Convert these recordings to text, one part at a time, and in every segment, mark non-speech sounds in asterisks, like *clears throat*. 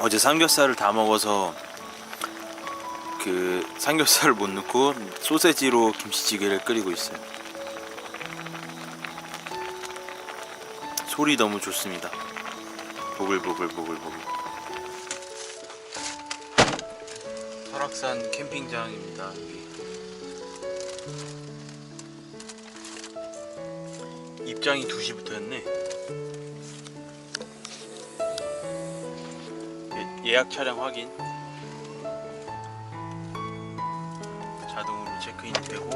어제 삼겹살을 다 먹어서 그 삼겹살을 못 넣고 소세지로 김치찌개를 끓이고 있어요. 소리 너무 좋습니다. 보글보글 보글보글. 설악산 캠핑장입니다. 입장이 2시부터였네. 예- 예약 차량 확인. 자동으로 체크인 되고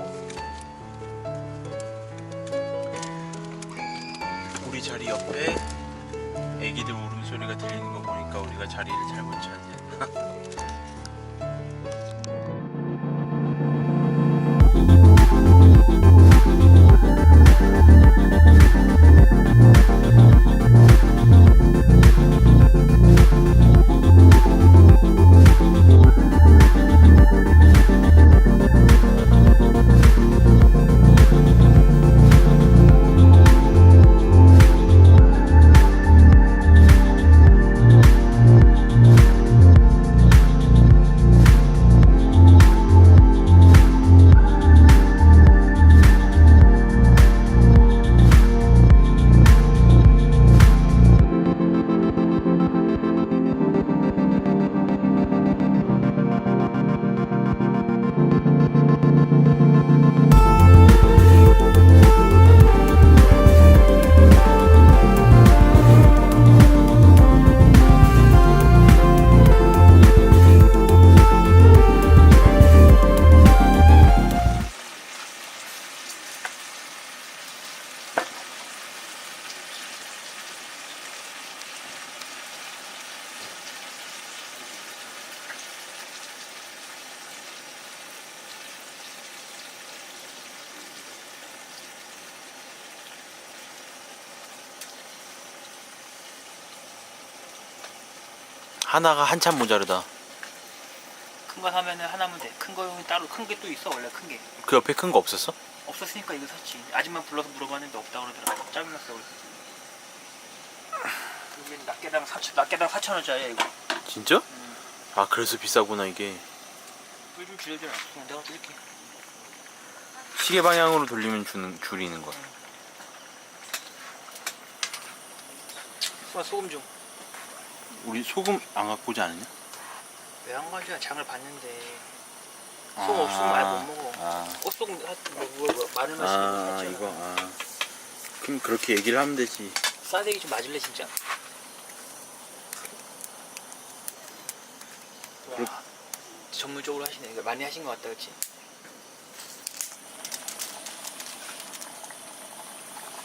우리 자리 옆에 애기들 울음소리가 들리는 거 보니까 우리가 자리를 잘못 찾네. *laughs* 하나가 한참 모자르다. 큰 거 사면은 하나면 돼. 큰 거는 따로 큰 게 또 있어 원래 큰 게. 그 옆에 큰 거 없었어? 없었으니까 이거 샀지. 아줌마 불러서 물어봤는데 없다 그러더라고. 짜증났어 그래서. 이게 낱개당 4천 낱개당 4천 원짜리야 이거. 진짜? 음. 아 그래서 비싸구나 이게. 꿀좀 줄여줘. 그냥 내가 줄게. 시계 방향으로 돌리면 주는 줄이는 거야. 소금 좀. 우리 소금 안 갖고 오지 않았냐? 왜한 건지 장을 봤는데 소금 없으면 아예 못 먹어. 아, 꽃소금 하- 뭐, 뭐, 뭐 마늘 아, 마시는 아거 이거 아. 그럼 그렇게 얘기를 하면 되지. 싸대기 좀 맞을래 진짜? 그렇- 와, 전문적으로 하시네. 이거 많이 하신 것 같다, 그렇지?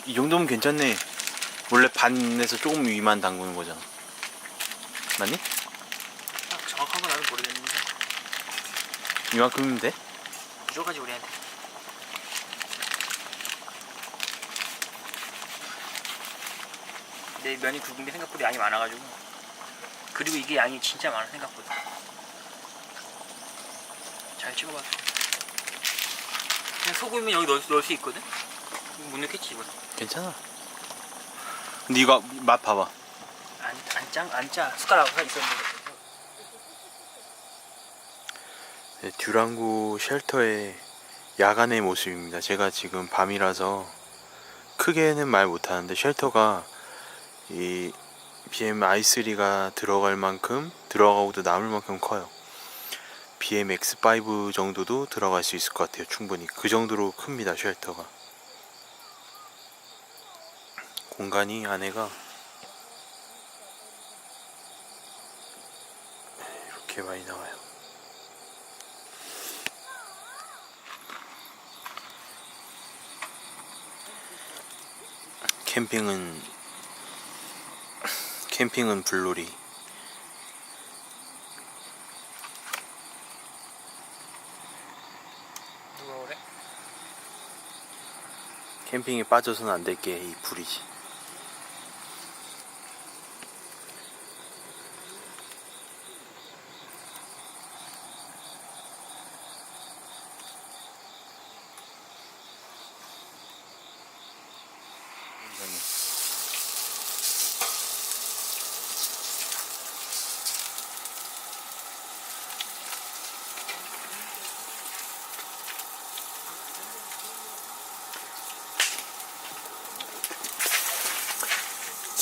이 정도면 괜찮네. 원래 반에서 조금 위만 담그는 거잖아. 맞니? 아, 정확한 건 나는 모르겠는데 이만큼이면 돼? 부족하지 우리한테. 내 면이 굵은 게 생각보다 양이 많아가지고 그리고 이게 양이 진짜 많아 생각보다. 잘 찍어봤어. 그냥 소금이면 여기 넣을, 수- 넣을 수 있거든. 못 넣겠지 이거. 괜찮아. 근데 이거 맛 봐봐. 안 안 짱 안 짜 숟가락 하나 있었는데. 네, 듀랑고 쉘터의 야간의 모습입니다. 제가 지금 밤이라서 크게는 말 못하는데 쉘터가 이 BM i3가 들어갈 만큼 들어가고도 남을 만큼 커요. BM X5 정도도 들어갈 수 있을 것 같아요. 충분히 그 정도로 큽니다. 쉘터가 공간이 안에가 이렇게 많이 나와요. 캠핑은 캠핑은 불놀이? 캠핑에 빠져서는 안 될 게 이 불이지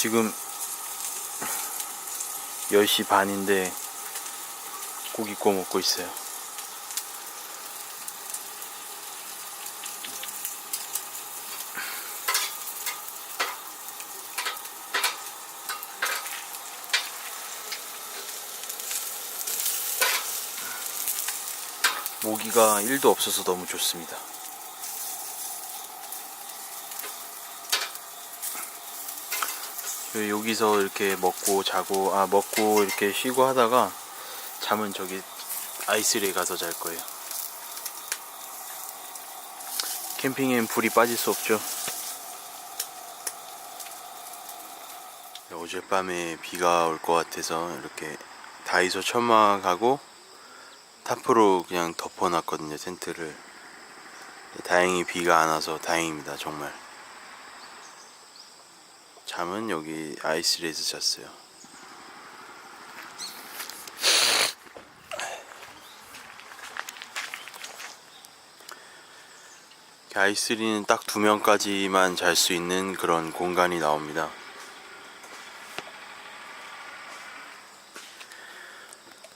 지금 10시 반인데 고기 구워 먹고 있어요. 모기가 1도 없어서 너무 좋습니다. 여기서 이렇게 먹고 자고 아 먹고 이렇게 쉬고 하다가 잠은 저기 아이스리에 가서 잘 거예요. 캠핑엔 불이 빠질 수 없죠. 어젯밤에 비가 올 것 같아서 이렇게 다이소 천막하고 타프로 그냥 덮어놨거든요 텐트를. 다행히 비가 안 와서 다행입니다 정말. 잠은 여기 아이스리에서 잤어요. 아이스리는 딱 두 명까지만 잘 수 있는 그런 공간이 나옵니다.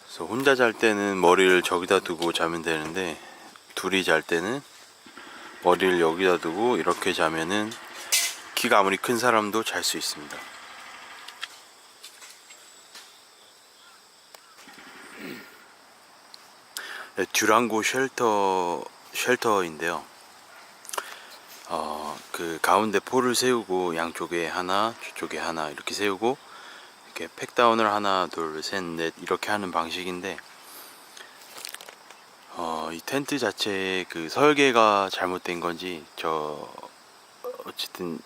그래서 혼자 잘 때는 머리를 저기다 두고 자면 되는데 둘이 잘 때는 머리를 여기다 두고 이렇게 자면은 키가 아무리 큰 사람도 잘 수 있습니다. 네, 듀랑고 쉘터 쉘터인데요. 어, 그 가운데 폴을 세우고 양쪽에 하나, 저쪽에 하나 이렇게 세우고 이렇게 팩다운을 하나, 둘, 셋, 넷 이렇게 하는 방식인데 어, 이 텐트 자체의 그 설계가 잘못된 건지 저 어쨌든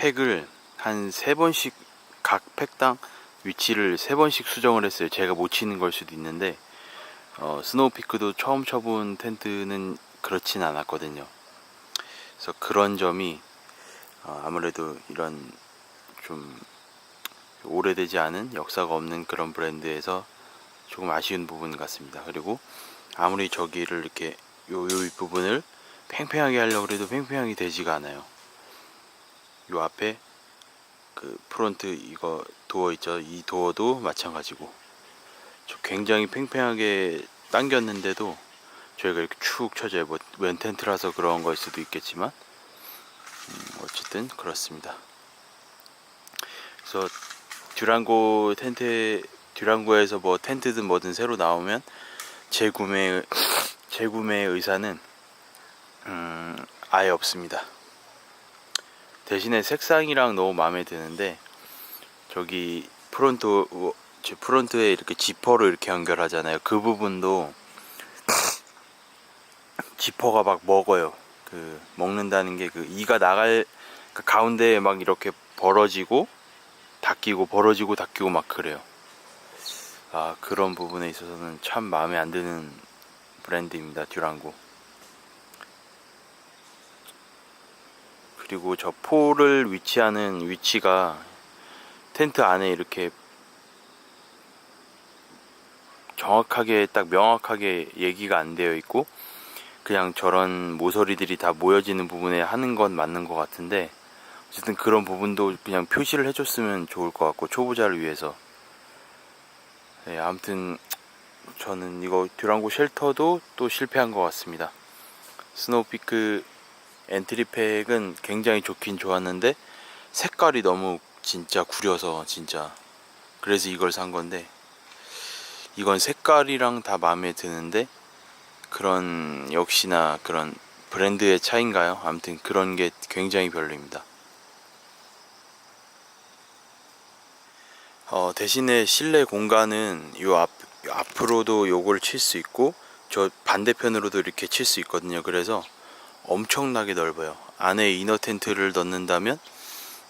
팩, 팩을 한 세 번씩 각 팩당 위치를 세 번씩 수정을 했어요. 제가 못 치는 걸 수도 있는데 어, 스노우피크도 처음 쳐본 텐트는 그렇진 않았거든요. 그래서 그런 점이 어, 아무래도 이런 좀 오래되지 않은 역사가 없는 그런 브랜드에서 조금 아쉬운 부분 같습니다. 그리고 아무리 저기를 이렇게 요, 요 윗부분을 팽팽하게 하려고 해도 팽팽하게 되지가 않아요. 요 앞에 그 프론트 이거 도어 있죠. 이 도어도 마찬가지고 저 굉장히 팽팽하게 당겼는데도 저희가 이렇게 축 쳐져요. 뭐, 웬 텐트라서 그런 걸 수도 있겠지만 음, 어쨌든 그렇습니다. 그래서 듀랑고 텐트 듀랑고에서 뭐 텐트든 뭐든 새로 나오면 재구매 재구매 의사는 음, 아예 없습니다. 대신에 색상이랑 너무 마음에 드는데 저기 프론트 프론트에 이렇게 지퍼로 이렇게 연결하잖아요. 그 부분도 지퍼가 막 먹어요. 그 먹는다는 게 그 이가 나갈 그 가운데에 막 이렇게 벌어지고 닫히고 벌어지고 닫히고 막 그래요. 아 그런 부분에 있어서는 참 마음에 안 드는 브랜드입니다. 듀랑고. 그리고 저 폴을 위치하는 위치가 텐트 안에 이렇게 정확하게 딱 명확하게 얘기가 안 되어 있고 그냥 저런 모서리들이 다 모여지는 부분에 하는 건 맞는 것 같은데 어쨌든 그런 부분도 그냥 표시를 해줬으면 좋을 것 같고 초보자를 위해서. 네, 아무튼 저는 이거 듀랑고 쉘터도 또 실패한 것 같습니다. 스노우피크 엔트리팩은 굉장히 좋긴 좋았는데 색깔이 너무 진짜 구려서 진짜 그래서 이걸 산 건데 이건 색깔이랑 다 마음에 드는데 그런 역시나 그런 브랜드의 차인가요? 아무튼 그런 게 굉장히 별로입니다. 어, 대신에 실내 공간은 요 앞, 요 앞으로도 요걸 칠 수 있고 저 반대편으로도 이렇게 칠 수 있거든요. 그래서 엄청나게 넓어요. 안에 이너 텐트를 넣는다면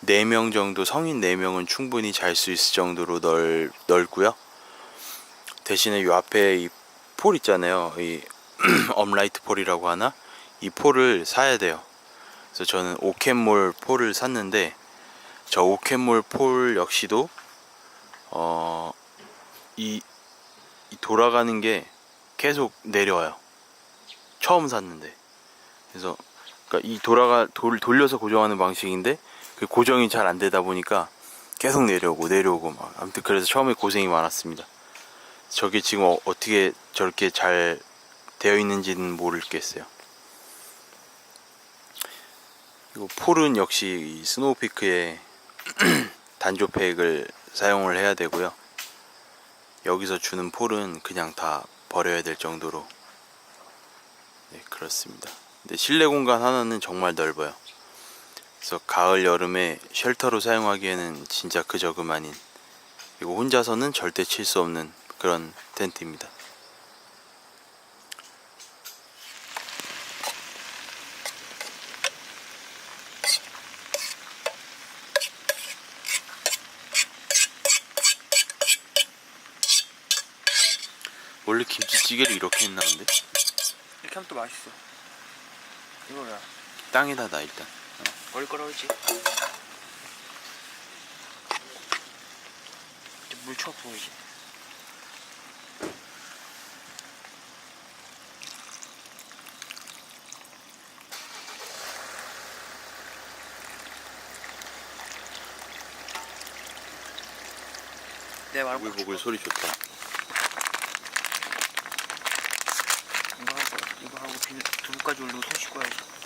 4명 정도 성인 4명은 충분히 잘 수 있을 정도로 넓, 넓고요. 대신에 요 앞에 이 폴 있잖아요. 이 *clears throat* 업라이트 폴이라고 하나? 이 폴을 사야 돼요. 그래서 저는 오켓몰 폴을 샀는데 저 오켓몰 폴 역시도 어, 이, 이 돌아가는 게 계속 내려와요. 처음 샀는데. 그래서 그러니까 이 돌아가 돌 돌려서 고정하는 방식인데 그 고정이 잘 안 되다 보니까 계속 내려오고 내려오고 막 아무튼 그래서 처음에 고생이 많았습니다. 저게 지금 어, 어떻게 저렇게 잘 되어 있는지는 모르겠어요. 그리고 폴은 역시 이 스노우피크의 *clears throat* 단조팩을 사용을 해야 되고요. 여기서 주는 폴은 그냥 다 버려야 될 정도로 네 그렇습니다. 근데 실내 공간 하나는 정말 넓어요. 그래서 가을 여름에 쉘터로 사용하기에는 진짜 그저 그만인 그리고 혼자서는 절대 칠 수 없는 그런 텐트입니다. 원래 김치찌개를 이렇게 했나 본데? 이렇게 하면 또 맛있어. 이거야. 땅에다 놔 일단 어릴 거라 그러지. 물 추워 보이지. 내 말고 보글보글 소리 좋다 두부까지 올리고 손 씻고 와야지.